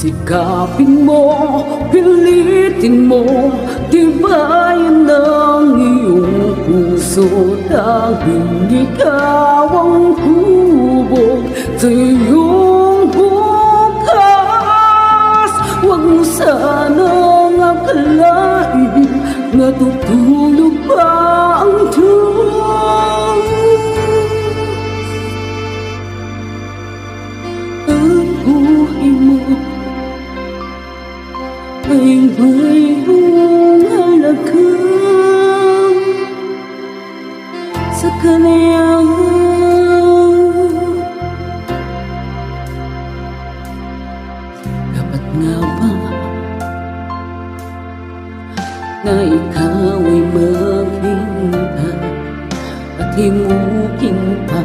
Sikapin mo, pilitin mo Tibayan ng iyong puso Dahil ikaw ang hubog sa iyong bukas. Huwag mo sanang akalain Natutulog pa ang Diyos Ang mo ay may halagang sa kanya Dapat nga ba na ikaw ay maghintay at himukin pa